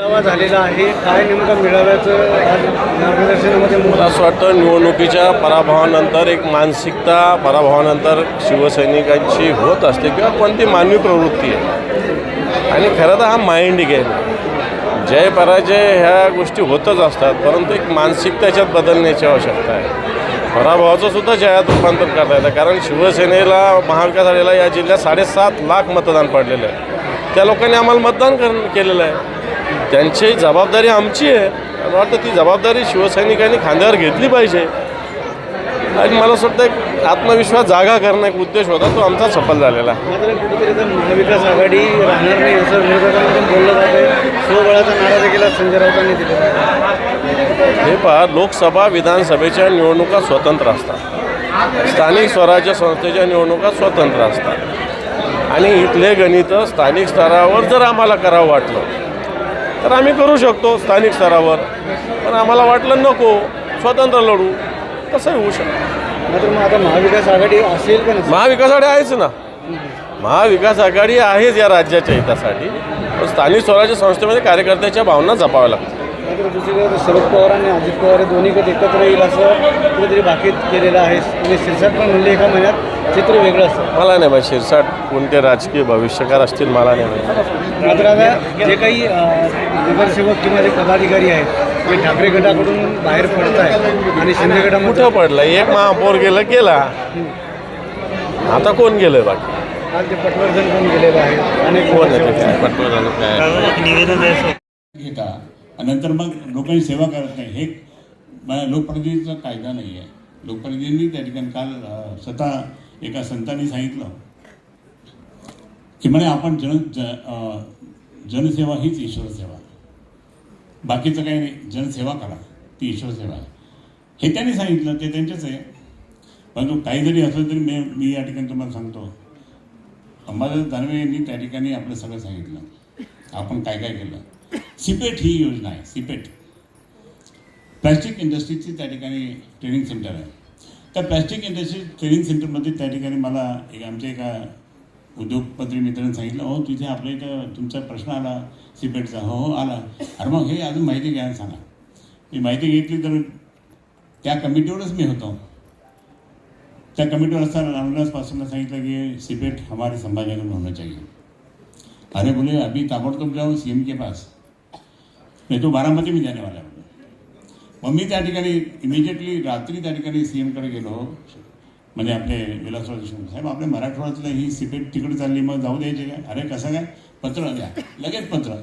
मेळावा झालेला आहे. काय नेमकं मेळाव्याचं मार्गदर्शनामध्ये मला असं वाटतं निवडणुकीच्या पराभवानंतर एक मानसिकता पराभवानंतर शिवसैनिकांची होत असते किंवा कोणती मानवी प्रवृत्ती आहे. आणि खरं तर हा माइंड गेम आहे. जय पराजय ह्या गोष्टी होतच असतात परंतु एक मानसिकता याच्यात बदलण्याची आवश्यकता आहे. पराभवाचं सुद्धा जयात रूपांतर करता येतं कारण शिवसेनेला महाविकास आघाडीला या जिल्ह्यात साडेसात लाख मतदान पडलेलं आहे. त्या लोकांनी आम्हाला मतदान कर केलेलं आहे. त्यांची जबाबदारी आमची आहे. मला वाटतं ती जबाबदारी शिवसैनिकांनी खांद्यावर घेतली पाहिजे. आणि मला असं वाटतं एक आत्मविश्वास जागा करणं एक उद्देश होता तो आमचा सफल झालेला. महाविकास आघाडी राहणार नाही असं विरोधकांमधून बोललं जात स्वबळाचा नारा देखील संजय राऊतांनी आहे. हे पहा लोकसभा विधानसभेच्या निवडणुका स्वतंत्र असतात. स्थानिक स्वराज्य संस्थेच्या निवडणुका स्वतंत्र असतात. आणि इथले गणित स्थानिक स्तरावर जर आम्हाला करावं वाटलं तर आम्ही करू शकतो स्थानिक स्तरावर. पण आम्हाला वाटलं नको स्वतंत्र लढू. तसंही होऊ शकतं. मात्र मग आता महाविकास आघाडी असेल का महाविकास आघाडी आहेच ना. महाविकास आघाडी आहेच या राज्याच्या हितासाठी. पण स्थानिक स्वराज्य संस्थेमध्ये कार्यकर्त्याच्या भावना जपाव्या लागतात. मात्र दुसरीकडे शरद पवार आणि अजित पवार हे दोन्ही कधी एकत्र येईल असं कुठेतरी बाकीत केलेलं आहे. आणि शिरसाट पण म्हणले एका महिन्यात चित्र वेगळं असतं. मला नाही माहिती शिरसाट कोणते राजकीय भविष्यकार असतील मला नाही माहिती. मात्र आता जे काही नगरसेवक किंवा जे पदाधिकारी आहेत ते ठाकरे गटाकडून बाहेर पडत आहेत आणि शिंदे गटामध्ये कुठं पडलं एक महापौर गेलं गेला. आता कोण गेलं बाकी? आज ते पटवर्धन पण गेलेलं आहे. अनेक कोण आहे पटवर्धन. काय घेता आणि नंतर मग लोकांची सेवा करत नाही. हे लोकप्रतिनिधीचा कायदा नाही आहे. लोकप्रतिनिधींनी त्या ठिकाणी काल स्वतः एका संतांनी सांगितलं की म्हणे आपण जन जनसेवा हीच ईश्वर सेवा बाकीचं काही नाही. जनसेवा करा. ती ईश्वर सेवा आहे. हे त्यांनी सांगितलं. ते त्यांचेच आहे. परंतु काही जरी असलं तरी मी मी या ठिकाणी तुम्हाला सांगतो. अंबादास दानवे यांनी त्या ठिकाणी आपलं सगळं सांगितलं. आपण काय काय केलं? सिपेट ही योजना आहे सिपेट. प्लॅस्टिक इंडस्ट्रीची त्या ठिकाणी ट्रेनिंग सेंटर आहे. त्या प्लॅस्टिक इंडस्ट्री ट्रेनिंग सेंटरमध्ये त्या ठिकाणी मला एक आमच्या एका उद्योगपत्री मित्राने सांगितलं हो तिथे आपल्या इथं तुमचा प्रश्न आला सिपेटचा. हो हो आला. अरे मग हे अजून माहिती घ्या सांगा. मी माहिती घेतली तर त्या कमिटीवरच मी होतो. त्या कमिटीवर असताना रामदासपासून सांगितलं की सिपेट हमारे संभाजीनगर होणं होना चाहिए. अरे बोले अभी ताबड़तोब जाओ सी एम के पास. नहीं तो बारामती में जाने वाला है मग मी त्या ठिकाणी इमिजिएटली रात्री त्या ठिकाणी सी एमकडे गेलो. म्हणजे आपले विलासराव देशमुख साहेब आपल्या मराठवाड्यातलं ही सिपेट तिकडे चालली मग जाऊ द्यायचे काय? अरे कसं काय? पत्र द्या. लगेच पत्र.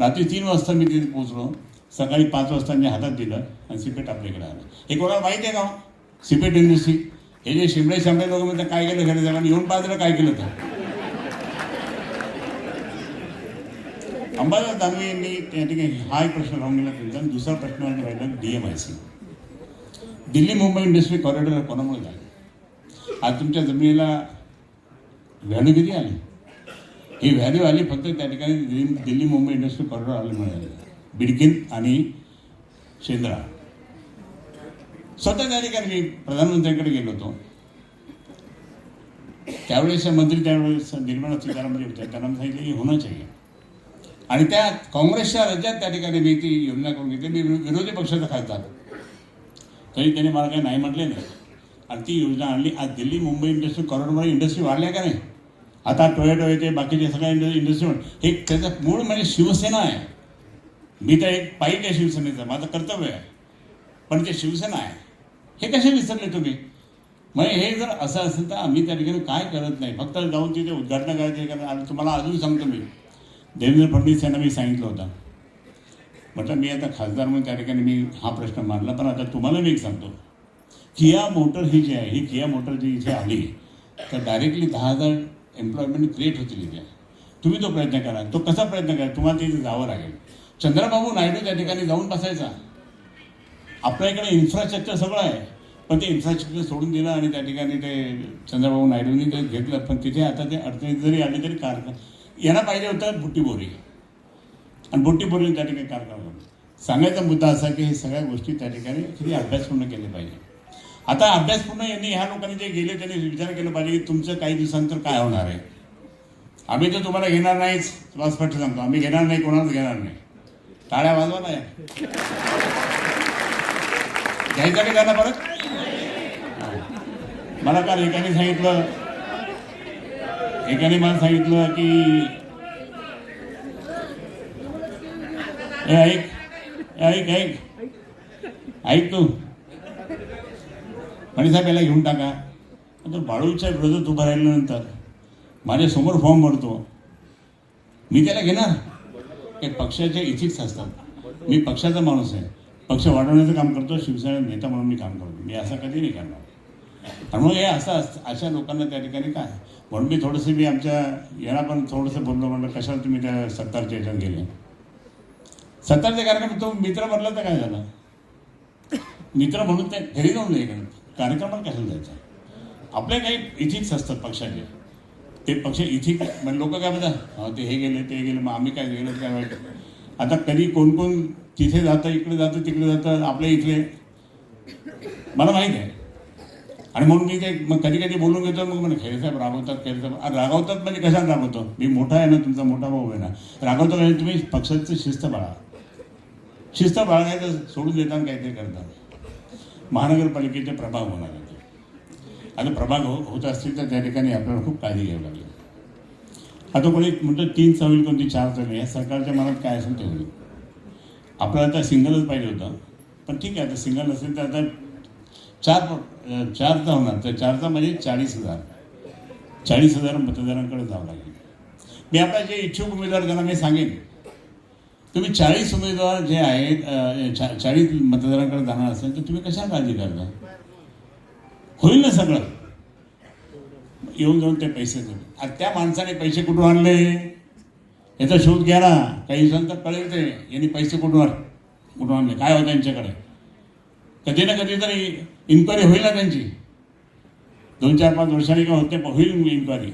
रात्री तीन वाजता मी तिथे पोचलो सकाळी पाच वाजता मी हातात दिलं आणि सिपेट आपल्याकडे आलं. हे कोणाला माहिती आहे का हो? सिपेट इंडस्ट्री हे जे शिमळे शामळे लोक म्हणतात काय केलं घरी जागा येऊन पाहिलं काय केलं तर. अंबादास दानवे यांनी त्या ठिकाणी हा एक प्रश्न राहून गेला त्यांचा आणि दुसरा प्रश्न राहिला D M I C Delhi Mumbai industry corridor कोणामुळे झाले? आज तुमच्या जमिनीला व्हॅल्यू किती आली? ही व्हॅल्यू आली फक्त त्या ठिकाणी दिल्ली दिल्ली मुंबई इंडस्ट्री कॉरिडॉर आल्यामुळे आली बिडकिन आणि शेंद्रा. स्वतः त्या ठिकाणी मी प्रधानमंत्र्यांकडे गेलो होतो. त्यावेळेस मंत्री त्यावेळेस निर्मला सीतारामन होत्या त्यांना सांगितलं की होणं चाहिए आणि त्या काँग्रेसच्या राज्यात त्या ठिकाणी मी ती योजना करून घेतली. मी विरोधी पक्षाचा खासदार तरी त्यांनी मला काही नाही म्हटले नाही. आणि ती योजना आणली. आज दिल्ली मुंबई इंडस्ट्री करोडमध्ये इंडस्ट्री वाढल्या का नाही? आता टोयोटो येते बाकीचे सगळ्या इंड इंडस्ट्री हे त्याचं मूळ म्हणजे शिवसेना आहे. मी तर एक पाईक आहे शिवसेनेचं. माझं कर्तव्य आहे. पण ते शिवसेना आहे हे कसे विसरले तुम्ही? मग हे जर असं असेल तर आम्ही त्या ठिकाणी काय करत नाही? फक्त जाऊन तिथे उद्घाटन करायचे कारण आणि तुम्हाला अजून सांगतो मी. देवेंद्र फडणवीस यांना मी सांगितलं होतं. म्हटलं मी आता खासदार म्हणून त्या ठिकाणी मी हा प्रश्न मांडला पण आता तुम्हाला मी एक सांगतो. किया मोटर ही जी आहे ही किया मोटर जी इथे आली तर डायरेक्टली दहा हजार एम्प्लॉयमेंट क्रिएट होतील इथे. तुम्ही तो प्रयत्न करा. तो कसा प्रयत्न करा? तुम्हाला तिथे जावं लागेल. चंद्रबाबू नायडू त्या ठिकाणी जाऊन बसायचा. आपल्या इकडे इन्फ्रास्ट्रक्चर सगळं आहे पण ते इन्फ्रास्ट्रक्चर सोडून दिलं आणि त्या ठिकाणी ते चंद्रबाबू नायडूंनी ते घेतलं. पण तिथे आता ते अडचणीत जरी आले तरी कार यांना पाहिजे होतं बुट्टी बोरी. आणि बुट्टी बोरीने त्या ठिकाणी कार करावं सांगायचा मुद्दा असा की हे सगळ्या गोष्टी त्या ठिकाणी किती केले पाहिजे. आता अभ्यासपूर्ण यांनी ह्या लोकांनी जे गेले त्यांनी विचार केला पाहिजे की तुमचं काही दिवसांतर काय होणार आहे. आम्ही तर तुम्हाला घेणार नाहीच. तुला स्पष्ट सांगतो आम्ही घेणार नाही कोणालाच घेणार नाही. टाळ्या वाजवा नाही घ्यायचा का त्यांना परत? मला काल एकाने सांगितलं एकाने मला सांगितलं की ए ऐक ए, ऐक ऐक ऐक तू. आणि साहेब याला घेऊन टाका. नंतर बाळूच्या विरोधात उभा राहिल्यानंतर माझ्यासमोर फॉर्म भरतो. मी त्याला घेणार? हे पक्षाचे इथिक्स असतात. मी पक्षाचा माणूस आहे. पक्ष वाढवण्याचं काम करतो शिवसेना नेता म्हणून मी काम करतो. मी असं कधी नाही करणार. आणि मग हे असं असतं अशा लोकांना त्या ठिकाणी काय? म्हणून मी थोडंसं मी आमच्या यांना पण थोडंसं बोललो म्हणलं कशाला तुम्ही त्या सत्तारच्या याच्यात गेले? सत्तारच्या कार्यक्रम तो मित्र म्हणला तर काय झालं? मित्र म्हणून ते घरी जाऊन नाही करत कार्यक्रमाला कशाला जायचं? आपले काही इथिक्स असतात पक्षाचे. ते पक्ष इथिक म्हणजे लोक काय म्हणतात? ते हे गेले ते गेले मग आम्ही काय गेलो काय वाईट? आता कधी कोण कोण तिथे जातं इकडे जातं तिकडे जातं आपल्या इथले. मला माहीत आहे. आणि म्हणून मी ते मग कधी कधी बोलून घेतो मग म्हणजे खेळसाहेब रागवतात खेळसाहेब रागवतात म्हणजे कशाला रागवतो? मी मोठा आहे ना तुमचा मोठा भाऊ आहे ना. रागवतो म्हणजे तुम्ही पक्षाचं शिस्त बाळा शिस्त बाळगायचं सोडून देताना काहीतरी करता. महानगरपालिकेचे प्रभाग होणार होते आता प्रभाग हो होत असतील तर त्या ठिकाणी आपल्याला खूप काळजी घ्यावी लागेल. आता कोणी म्हणतो तीन चवील कोणती चार चवील या सरकारच्या मनात काय असेल ते होईल आपल्याला आता सिंगलच पाहिजे होतं. पण ठीक आहे आता सिंगल असेल तर आता चार अं, चारचा होणार. तर चारचा म्हणजे चाळीस हजार. चाळीस हजार मतदारांकडे जावं लागेल. मी आता जे इच्छुक उमेदवार त्यांना मी सांगेन तुम्ही चाळीस उमेदवार जे आहेत चा- चाळीस मतदारांकडे जाणार असेल तर तुम्ही कशा काळजी करता? होईल ना सगळं. येऊन जाऊन ते पैसे देऊ आता त्या माणसाने पैसे कुठून आणले? याचा शोध घ्या ना. काही दिवसांतर तर कळेल ते. यांनी पैसे कुठून आण- कुठून आणले? काय होतं त्यांच्याकडे कधी ना कधी तरी इन्क्वायरी होईल ना त्यांची? दोन चार पाच वर्षांनी किंवा होते होईल इन्क्वायरी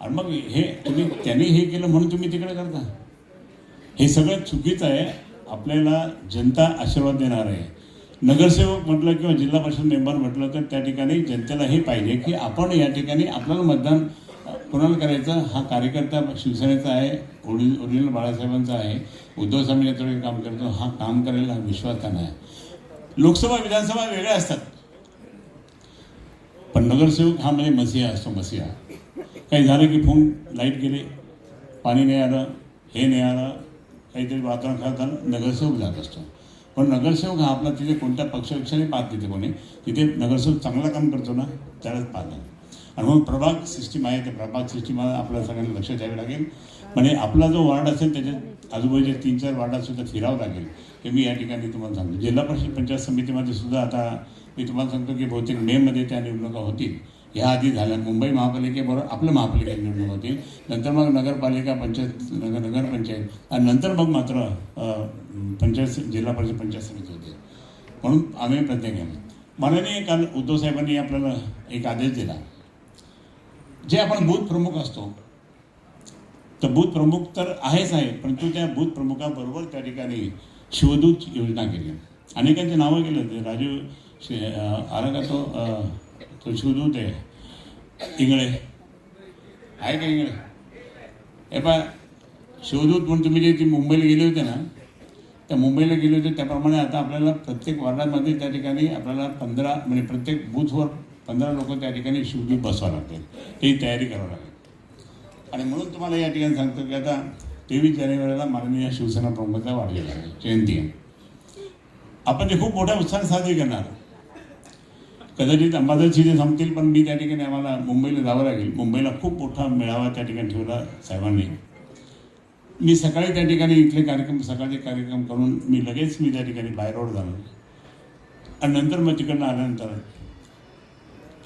आणि मग हे तुम्ही त्यांनी हे केलं म्हणून तुम्ही तिकडे करता. हे सगळं चुकीचं आहे. आपल्याला जनता आशीर्वाद देणार आहे. नगरसेवक म्हटलं किंवा जिल्हा परिषद मेंबर म्हटलं तर त्या ठिकाणी जनतेला हे पाहिजे की आपण या ठिकाणी आपल्याला मतदान कुणाला कोणाला करायचं? हा कार्यकर्ता शिवसेनेचा आहे ओरिजिनल बाळासाहेबांचा आहे. उद्धव स्वामी नेतृत्वाने काम करतो. हा काम करायला हा विश्वास त्यांना आहे. लोकसभा विधानसभा वेगळ्या असतात. पण नगरसेवक हा म्हणजे मसिहा असतो मसिहा. काही झालं की फोन लाइट गेले पाणी नाही आलं हे नाही आलं काहीतरी वातावरण खराब झालं नगरसेवक जात असतो. पण नगरसेवक हा आपला तिथे कोणत्या पक्षपेक्षाने पाहत तिथे कोणी. तिथे नगरसेवक चांगलं काम करतो ना त्यालाच पाहतात आणि मग प्रभाग सिस्टीम आहे त्या प्रभाग सिस्टीमला आपल्या सगळ्यांना लक्ष द्यावे लागेल. म्हणजे आपला जो वार्ड असेल त्याच्यात आजूबाजूचे तीन चार वार्डात सुद्धा फिरावं लागेल. हे मी या ठिकाणी तुम्हाला सांगतो. जिल्हा परिषद पंचायत समितीमध्ये सुद्धा आता मी तुम्हाला सांगतो की बहुतेक मेमध्ये त्या निवडणुका होतील. ह्या आधी झाल्या. मुंबई महापालिकेबरोबर आपल्या महापालिका निवडणूक होतील. नंतर मग नगरपालिका पंचायत नगर नगरपंचायत आणि नंतर मग मात्र पंचायत जिल्हा परिषद पंचायत समिती होते. म्हणून आम्ही प्रत्येक घेणार माननीय काल उद्धव साहेबांनी आपल्याला एक आदेश दिला. जे आपण बूथ प्रमुख असतो. तर बूथ प्रमुख तर आहेच आहे. परंतु त्या बूथ प्रमुखाबरोबर त्या ठिकाणी शिवदूत योजना केली. अनेकांची नावं केलं ते राजीव शे आला का तो तो शिवदूत आहे. इंगळे. आहे का इंगळे? हे पा शिवदूत म्हणून तुम्ही जे ती मुंबईला गेले होते ना त्या मुंबईला गेले होते त्याप्रमाणे आता आपल्याला प्रत्येक वार्डामध्ये त्या ठिकाणी आपल्याला पंधरा म्हणजे प्रत्येक बूथवर पंधरा लोक त्या ठिकाणी शिवदूत बसवा लागतील ही तयारी करावी लागेल. आणि म्हणून तुम्हाला या ठिकाणी सांगतो की आता तेवीस जानेवारीला माननीय शिवसेना प्रमुखाचा वाढलेला आहे जयंती आहे. आपण ते खूप मोठ्या उत्साहात साजरी करणार. कदाचित अंबादास ते संपतील पण मी त्या ठिकाणी आम्हाला मुंबईला जावं लागेल. मुंबईला खूप मोठा मेळावा त्या ठिकाणी ठेवला साहेबांनी. मी सकाळी त्या ठिकाणी इथले कार्यक्रम सकाळचे कार्यक्रम करून मी लगेच मी त्या ठिकाणी बाय रोड झालो आणि नंतर मग तिकडनं आल्यानंतर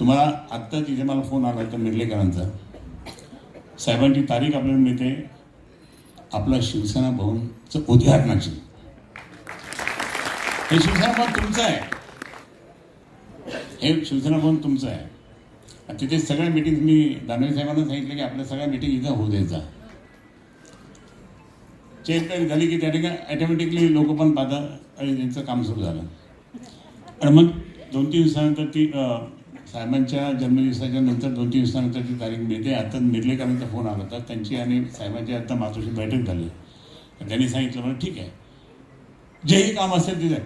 तुम्हाला आत्ता तिथे मला फोन आला तर मिर्लेकरांचा. साहेबांची तारीख आपल्याला मिळते. आपला शिवसेना भवनचं उद्घाटनाची. हे शिवसेना भवन तुमचं आहे. हे शिवसेना भवन तुमचं आहे. आणि तिथे सगळ्या मिटिंग मी दानवे साहेबांना सांगितलं की आपल्या सगळ्या मिटिंग इथं होऊ द्यायचा. चेक झाली की त्या ठिकाणी ॲटोमॅटिकली लोक पण पाहतात आणि त्यांचं काम सुरू झालं. आणि मग दोन तीन दिवसानंतर ती साहेबांच्या जन्मदिवसाच्या नंतर दोन तीन दिवसानंतर ती तारीख मिळते आता मिरलेकरांचा फोन आला. होता त्यांची आणि साहेबांची आता मातोशी बैठक झाली. त्यांनी सांगितलं म्हणजे ठीक आहे. जेही काम असेल तिथे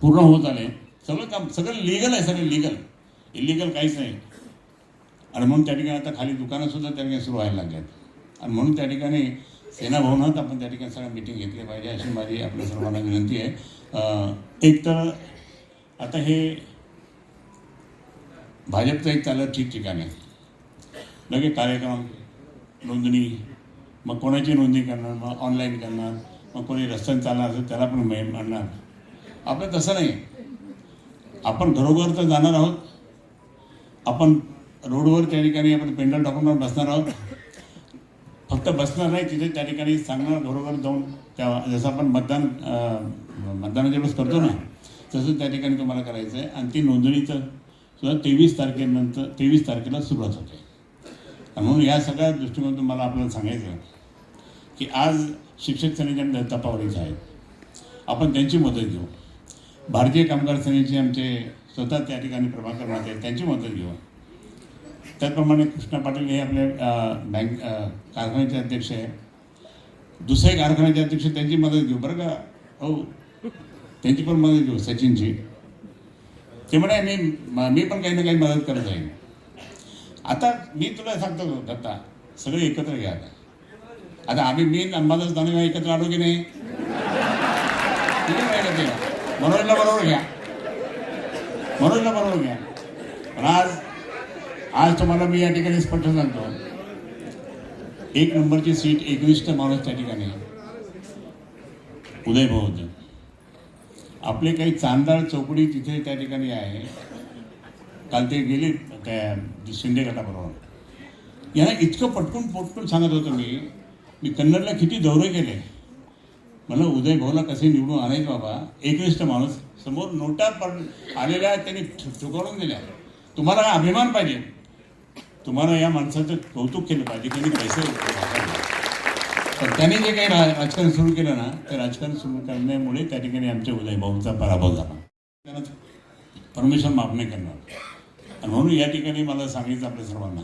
पूर्ण होत आले. सगळं काम सगळं लिगल आहे सगळं लिगल इलिगल काहीच नाही. आणि म्हणून त्या ठिकाणी आता खाली दुकानंसुद्धा त्या ठिकाणी सुरू व्हायला लागल्यात. आणि म्हणून त्या ठिकाणी सेना भवनात आपण त्या ठिकाणी सगळं मिटिंग घेतली पाहिजे अशी माझी आपल्या सर्वांना विनंती आहे. एक तर आता हे भाजपचंही त्याला चाललं आहे. लगे कार्यक्रम नोंदणी मग कोणाची नोंदणी करणार मग ऑनलाईन करणार मग कोणी रस्त्याने चालणार असेल त्याला पण मेम आणणार आपलं तसं नाही. आपण घरोघर तर जाणार आहोत. आपण रोडवर त्या ठिकाणी आपण पेंडल टाकून बसणार आहोत. फक्त बसणार नाही तिथे त्या ठिकाणी सांगणार घरोघर जाऊन त्या जसं आपण मतदान मतदानाच्या वेळेस करतो ना तसं त्या ठिकाणी तुम्हाला करायचं आहे आणि ती नोंदणीचं सुद्धा तेवीस तारखेनंतर तेवीस तारखेला सुरुवात होते. म्हणून या सगळ्या दृष्टिकोनातून मला आपल्याला सांगायचं की आज शिक्षक सेनेच्या दत्ता आहेत आपण त्यांची मदत घेऊ. भारतीय कामगार सेनेचे आमचे स्वतः त्या ठिकाणी प्रभाकर माते आहेत त्यांची मदत घेऊ. त्याचप्रमाणे कृष्णा पाटील हे आपले बँक कारखान्याचे अध्यक्ष आहे दुसरे कारखान्याचे अध्यक्ष त्यांची मदत घेऊ बरं का? हो. त्यांची पण मदत घेऊ सचिनची. ते म्हणे मी मी पण काही ना काही मदत करत जाईन आता मी तुला सांगतो दत्ता सगळे एकत्र घ्या आता. आता आम्ही मी अंबादास दानवे एकत्र आलो की नाही? ते? मनोजला बरोबर घ्या. मनोजला बरोबर घ्या. पण आज आज तुम्हाला मी या ठिकाणी स्पष्ट सांगतो. एक नंबरची सीट एकविष्ट माणूस त्या ठिकाणी उदय भाऊ होते आपले काही चांदाळ चौकडी तिथे त्या ठिकाणी आहे. काल ते गेले त्या शिंदे गटाबरोबर यांना इतकं पटकून पटकून सांगत होतो मी मी कन्नडला किती दौरे केले. मला उदय भाऊला कसे निवडून आणायचं बाबा एकनिष्ठ माणूस समोर नोटा पण आलेल्या त्यांनी चुकवून दिल्या. तुम्हाला अभिमान पाहिजे. तुम्हाला या माणसाचं कौतुक केलं पाहिजे त्यांनी पैसे तर त्यांनी जे काही राजकारण सुरू केलं ना ते राजकारण सुरू करण्यामुळे त्या ठिकाणी आमच्या उदयभाऊंचा पराभव झाला. त्यांना परमिशन माफ नाही करणार. आणि म्हणून या ठिकाणी मला सांगायचं आपल्या सर्वांना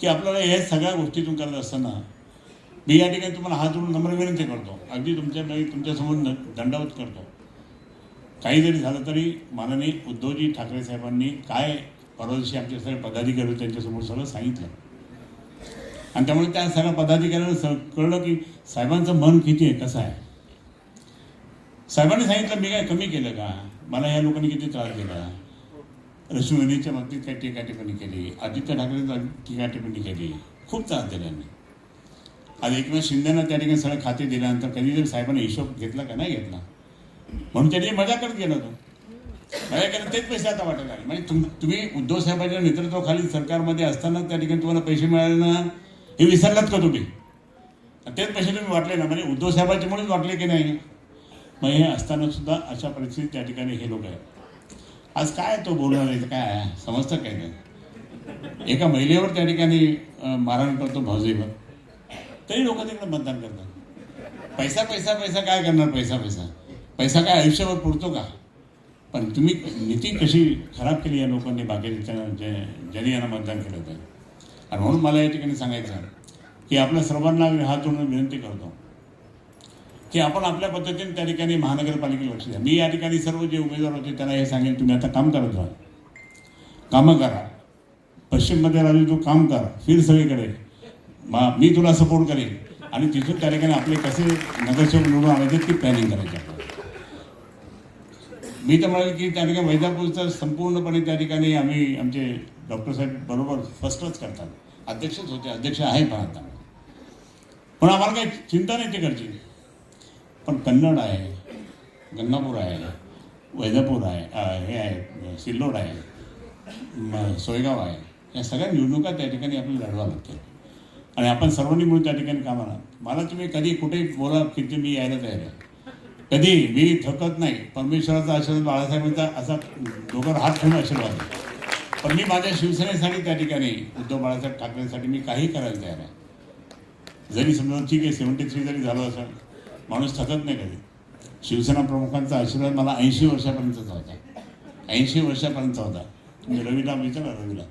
की आपल्याला या सगळ्या गोष्टीतून करत असताना मी या ठिकाणी तुम्हाला हात जोडून नम्र विनंती करतो. अगदी तुमच्या तुमच्यासमोर न- दंडवत करतो. काही जरी झालं तरी माननीय उद्धवजी ठाकरे साहेबांनी काय परवा दिवशी आमचे सगळे पदाधिकारी त्यांच्यासमोर सगळं सांगितलं. आणि त्यामुळे त्या सगळ्या पदाधिकाऱ्यांना स- कळलं की साहेबांचं मन किती आहे कसं आहे. साहेबांनी सांगितलं मी काय कमी केलं का? मला या लोकांनी किती त्रास दिला? रश्मीच्या बाबतीत काही टीका टिप्पणी केली? आदित्य ठाकरे टीका टिप्पणी केली? खूप त्रास दिला आज एकनाथ शिंदेनं त्या ठिकाणी सगळं खाते दिल्यानंतर कधी जर साहेबांनी हिशोब घेतला का? नाही घेतला. म्हणून त्यांनी मजा करत गेला तो मजा केलं तेच पैसे आता वाटायला लागले म्हणजे तुम तुम्ही उद्धव साहेबांच्या नेतृत्वाखाली सरकारमध्ये असताना त्या ठिकाणी तुम्हाला पैसे मिळाले ना? हे विसरलात का तुम्ही? आणि तेच पैसे तुम्ही वाटले ना? म्हणजे उद्धव साहेबांच्यामुळेच वाटले की नाही? मग हे असताना सुद्धा अशा परिस्थितीत त्या ठिकाणी हे लोक आहेत. आज काय तो बोलणार आहे? काय समजतं काय नाही? एका महिलेवर त्या ठिकाणी मारहाण करतो भावजीवर तरी लोक तिकडे मतदान करतात. पैसा पैसा पैसा काय करणार? पैसा पैसा. पैसा काय आयुष्यावर पुरतो का? पण तुम्ही नीती कशी खराब केली या लोकांनी? बाकीच्या ज्यांनी यांना मतदान केलं होतं? आणि म्हणून मला या ठिकाणी सांगायचं आहे की आपल्या सर्वांना मी हात जोडून विनंती करतो की आपण आपल्या पद्धतीने त्या ठिकाणी महानगरपालिकेला लक्ष द्या. मी या ठिकाणी सर्व जे उमेदवार होते त्यांना हे सांगेन तुम्ही आता काम करत राहा. कामं करा. पश्चिममध्ये राजू तू काम कर फिर सगळीकडे. मा मी तुला सपोर्ट करेन. आणि तिथून त्या ठिकाणी आपले कसे नगरसेवक निवडून आणायचे ती प्लॅनिंग करायची मी तर म्हणाल की त्या ठिकाणी वैजापूरचं संपूर्णपणे त्या ठिकाणी आम्ही आमचे डॉक्टर साहेब बरोबर फर्स्टच करतात. अध्यक्षच होते अध्यक्ष आहे पण आता पण आम्हाला काही चिंता नाही तिकडची पण कन्नड आहे गंगापूर आहे वैजापूर आहे हे आहे सिल्लोड आहे सोयगाव आहे. या सगळ्या निवडणुका त्या ठिकाणी आपल्याला लढवा लागतील. आणि आपण सर्वांनी मिळून त्या ठिकाणी कामाला मला तुम्ही कधी कुठेही बोला किती मी यायला तयार आहे. कधी मी थकत नाही. परमेश्वराचा आशीर्वाद बाळासाहेबांचा असा डोकर हात ठेवून आशीर्वाद आहे. पण मी माझ्या शिवसेनेसाठी त्या ठिकाणी उद्धव बाळासाहेब ठाकरेंसाठी मी काही करायला तयार आहे. जरी समजा ठीक आहे सेवन्टी थ्री जरी झालं असेल माणूस थकत नाही कधी. शिवसेना प्रमुखांचा आशीर्वाद मला ऐंशी वर्षापर्यंतचा होता. ऐंशी वर्षापर्यंतचा होता. तुम्ही रवीला विचारा रवीला.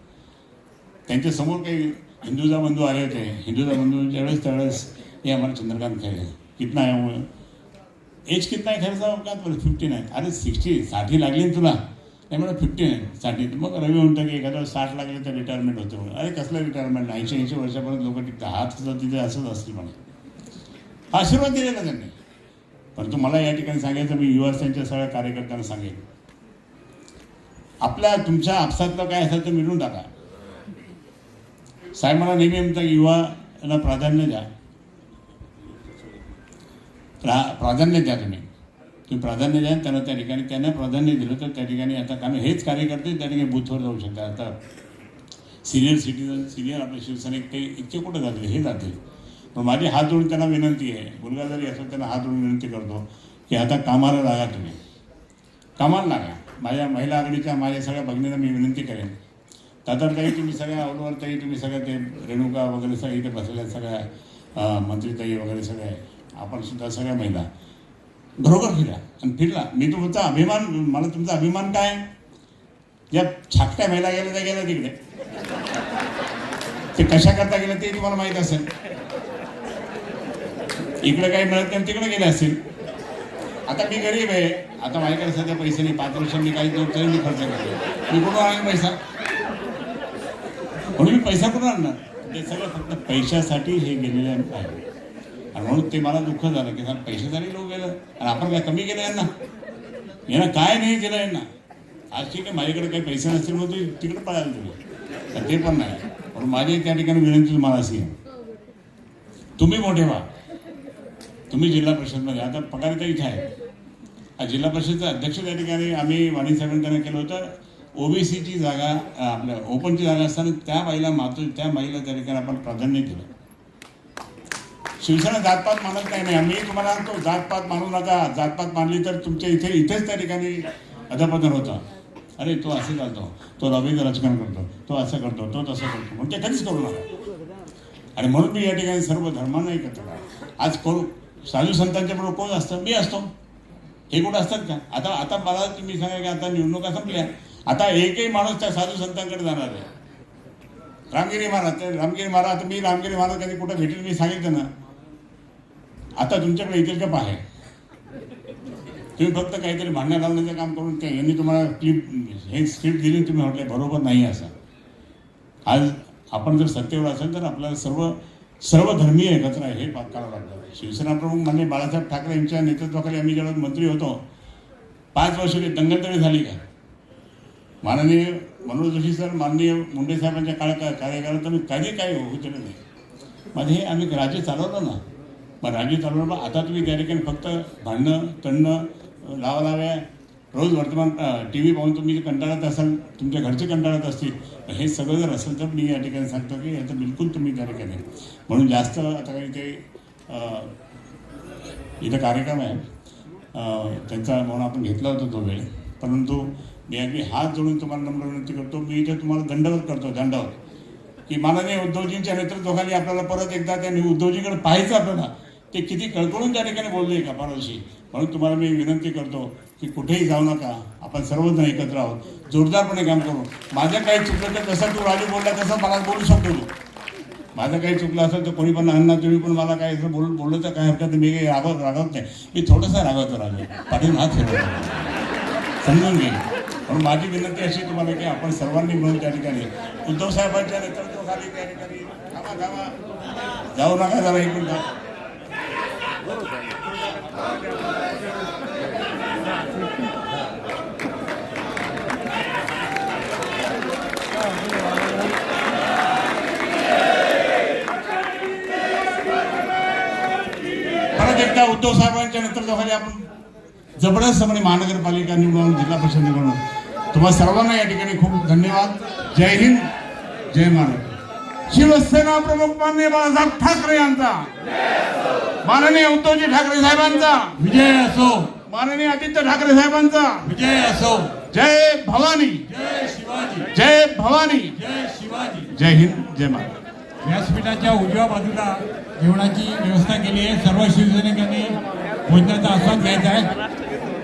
त्यांच्यासमोर काही हिंदुजा बंधू आले होते. हिंदुजा बंधू ज्यावेळेस त्यावेळेस हे आम्हाला चंद्रकांत खैरे. कितना आहे एज कितना आहे खेळचा का फिफ्टी नाईन अरे सिक्स्टी साठी लागली ना तुला. नाही फिफ्टी नाईन साठी. मग रवी म्हणतो की एखाद्या साठ लागले तर रिटायरमेंट होते म्हणून. अरे कसलं रिटायरमेंट ऐंशी ऐंशी वर्षापर्यंत लोक टिकतात. हात सुद्धा तिथे असंच असतील म्हणे. आशीर्वाद दिले ना त्यांनी. परंतु मला या ठिकाणी सांगायचं मी युवासेनेच्या सगळ्या कार्यकर्त्यांना सांगेन. आपल्या तुमच्या आपसातलं काय असेल तर मिळून टाका. साहेब मला नेहमी म्हणतात युवाला प्राधान्य द्या. प्रा प्राधान्य द्या तुम्ही. तुम्ही प्राधान्य द्या त्यांना त्या ठिकाणी त्यांना प्राधान्य दिलं तर त्या ठिकाणी आता कारण हेच कार्यकर्ते त्या ठिकाणी बूथवर जाऊ शकतात. आता सिनियर सिटीजन सिनियर आपले शिवसैनिक ते इतके कुठं जातील? हे जातील. पण माझी हात जोडून त्यांना विनंती आहे. मुलगा जरी असेल त्यांना हात जोडून विनंती करतो की आता कामाला लागा तुम्ही. कामाला लागा. माझ्या महिला आघाडीच्या माझ्या सगळ्या भगिनींना मी विनंती करेन. ताई तुम्ही सगळ्या ऑलवर ताई तुम्ही सगळ्या ते रेणुका वगैरे सगळ्या इथे बसलेल्या सगळ्या अं, मंत्रीताई वगैरे सगळ्या आपण सुद्धा सगळ्या महिला. बरोबर फिरा आणि फिरला. मी तुमचा अभिमान मला तुमचा अभिमान काय? या छाकट्या महिला गेल्या त्या गेल्या तिकडे. ते कशा करता गेल्या ते तुम्हाला माहीत असेल. इकडे काही मिळत नाही तिकडे गेले असतील. आता मी गरीब आहे. आता माझ्याकडे सध्या पैसे नाही. पाच वर्ष मी काही तरी मी खर्च करतो. मी कुठून आणेन पैसा? म्हणून मी पैसा कुठून आणणार? ते सगळं फक्त पैशासाठी हे गेलेले आहे. आणि म्हणून ते मला दुःख झालं की पैशासाठी लोक आणि आपण काय कमी केलं यांना? यांना काय नाही दिलं यांना? आज ठीक आहे माझ्याकडे काही पैसे नसतील मग तुम्ही तिकडे पळायला तुम्ही तर ते पण नाही. पण माझी त्या ठिकाणी विनंती तुम्हाला अशी आहे. तुम्ही मोठे व्हा. तुम्ही जिल्हा परिषदमध्ये. आता पगार काही इथे आहे. जिल्हा परिषदचा अध्यक्ष त्या ठिकाणी आम्ही वाणी साहेबांकडे केलं होतं. ओबीसीची जागा आपल्या ओपनची जागा असताना त्या बाईला मातो त्या बाईला त्या ठिकाणी आपण प्राधान्य दिलं शिवसेना जातपात मानत नाही नाही. आम्ही तुम्हाला सांगतो जातपात मानू नका. जातपात मानली तर तुमच्या इथे इथेच त्या ठिकाणी अधपतन होतं. अरे तो असं चालतो. तो रवींद्र राजकारण करतो. तो असं करतो. तो तसं करतो. म्हणजे कधीच करू नका. आणि म्हणून मी या ठिकाणी सर्व धर्मांना एकत्र आज कोण साधू संतांच्या बरोबर कोण असतं? मी असतो. हे कुठं असतात का? आता आता मला तुम्ही सांगा की आता निवडणुका संपल्या. आता एकही माणूस त्या साधू संतांकडे जाणार आहे रामगिरी महाराज रामगिरी महाराज आता मी रामगिरी महाराज कधी कुठं भेटेल मी सांगितलं ना. आता तुमच्याकडे येतील का पाहे तुम्ही फक्त काहीतरी भांडण लावण्याचं काम करून ते यांनी तुम्हाला क्लिप हे स्क्रिप्ट दिली तुम्ही म्हटले बरोबर नाही असं. आज आपण जर सत्तेवर असेल तर आपल्याला सर्व सर्व धर्मीय एकत्र आहे हे पा- करावं लागतं. शिवसेना प्रमुख माननीय बाळासाहेब ठाकरे यांच्या नेतृत्वाखाली आम्ही ज्यावेळेस मंत्री होतो पाच वर्ष ते दंगलतळी झाली का? माननीय मनोज जोशी सर माननीय मुंडे साहेबांच्या काळ कार्यकाळात आम्ही कधी काही होऊ शकत नाही. म्हणजे हे आम्ही राज्य चालवलं ना. मग राज्य चालवलं मग आता तुम्ही त्या ठिकाणी फक्त भांडणं तणणं लावा लाव्या रोज वर्तमान टी व्ही पाहून तुम्ही कंटाळत असाल तुमच्या घरचे कंटाळत असतील हे सगळं जर असेल तर मी या ठिकाणी सांगतो की याचं बिलकुल तुम्ही त्या ठिकाणी म्हणून जास्त आता काही ते इथं कार्यक्रम आहे. त्यांचा म्हणून आपण घेतला होता तो वेळ. परंतु मी अगदी हात जोडून तुम्हाला नम्र विनंती करतो मी इथे तुम्हाला दंडवत करतो दंडवत. की माननीय उद्धवजींच्या नेतृत्वाखाली आपल्याला परत एकदा त्यांनी उद्धवजीकडे पाहायचं आपल्याला. ते किती कळकळून त्या ठिकाणी बोलले का परवाशी म्हणून तुम्हाला मी विनंती करतो की कुठेही जाऊ नका. आपण सर्वजण एकत्र आहोत. जोरदारपणे काम करू. माझं काही चुकलं तर जसं तू राजू बोलला तसं मला बोलू शकतो तू. माझं काही चुकलं असेल तर कोणी पण अण्णा तुम्ही पण मला काही असं बोल बोललं तर काय हरकत नाही. मी काही रागवत रागवत नाही. मी थोडंसं रागवतो राजू. पाठीन हात फिरवतो समजून घे. म्हणून माझी विनंती अशी तुम्हाला की आपण सर्वांनी मिळून त्या ठिकाणी उद्धव साहेबांच्या नेतृत्वाखाली त्या ठिकाणी जाऊ नका जरा एक मिनिट. परत एकदा उद्धव साहेबांच्या नेतृत्वाखाली आपण जबरदस्तपणे महानगरपालिका निवडून जिल्हा परिषद निवडून. तुम्हाला सर्वांना या ठिकाणी खूप धन्यवाद. जय हिंद. जय महाराष्ट्र. शिवसेना प्रमुख माननीय बाळासाहेब ठाकरे यांचा. माननीय उद्धवजी ठाकरे साहेबांचा. विजय असो. माननीय आदित्य ठाकरे साहेबांचा. विजय असो. जय भवानी. जय शिवाजी. जय भवानी. जय शिवाजी. जय हिंद जय महाराष्ट्र. व्यासपीठाच्या उजव्या बाजूला जेवणाची व्यवस्था केली आहे. सर्व शिवसैनिकांनी भोजनाचा आस्वाद घ्यायचा आहे.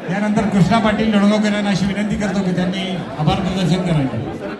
त्यानंतर कृष्णा पाटील लढगावकर यांना अशी विनंती करतो की त्यांनी आभार प्रदर्शन करायचे